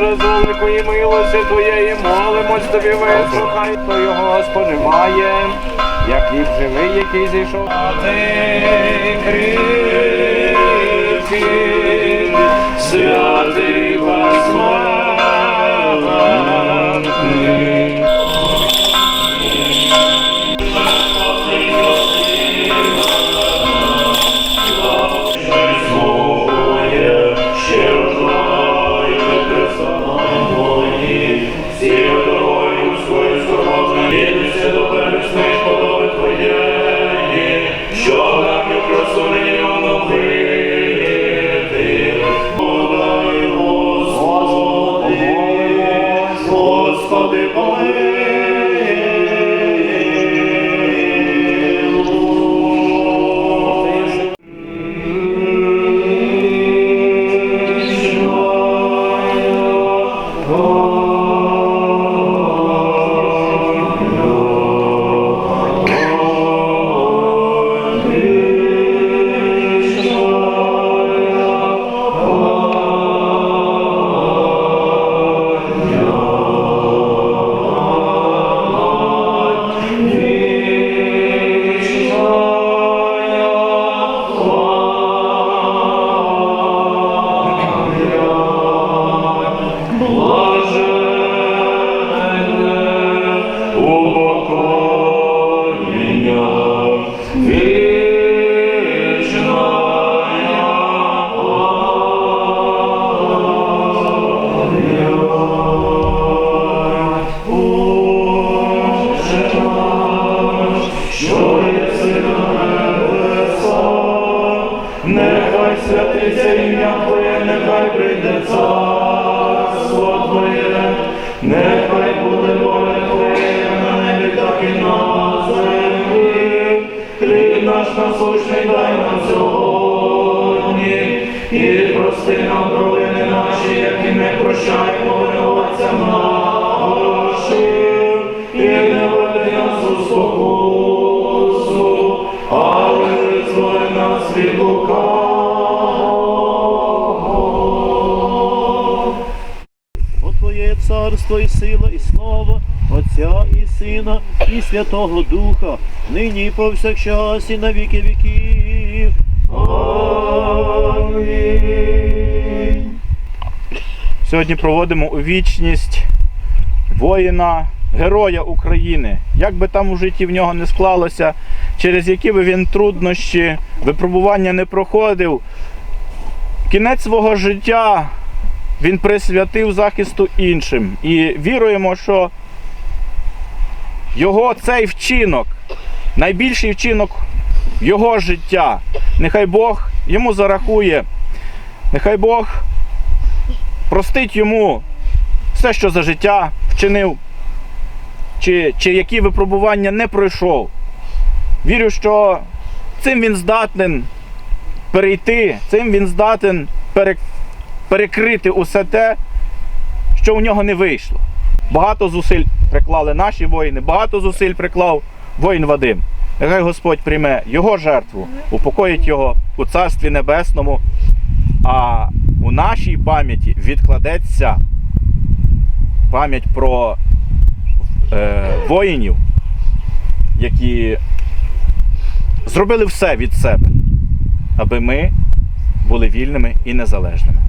з великої милості Твоєї молимось тобі вислухай, то його споживає, як хліб живий, який зійшов. А ти кріпкий, святий посмертний. Святиться ім'я Твоє, нехай прийде царство Твоє, нехай буде воля Твоя на небі, так і на землі. Хліб наш насущний дай нам сьогодні, і прости нам провини наші, як і ми прощаємо винуватцям нашим, і Сина, і Святого Духа, нині і повсякчас, і на віки віків. Амінь. Сьогодні проводимо у вічність воїна, героя України. Як би там у житті в нього не склалося, через які би він труднощі, випробування не проходив. Кінець свого життя він присвятив захисту іншим. І віруємо, що його цей вчинок, найбільший вчинок його життя, нехай Бог йому зарахує, нехай Бог простить йому все, що за життя вчинив, чи, чи які випробування не пройшов. Вірю, що цим він здатен перейти, цим він здатен перекрити усе те, що у нього не вийшло. Багато зусиль приклали наші воїни, багато зусиль приклав воїн Вадим. Нехай Господь прийме його жертву, упокоїть його у Царстві Небесному, а у нашій пам'яті відкладеться пам'ять про е, воїнів, які зробили все від себе, аби ми були вільними і незалежними.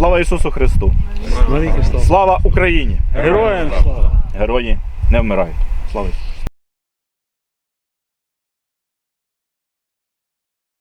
Слава Ісусу Христу! Слава Україні! Героям слава. Герої не вмирають. Слава Ісусу!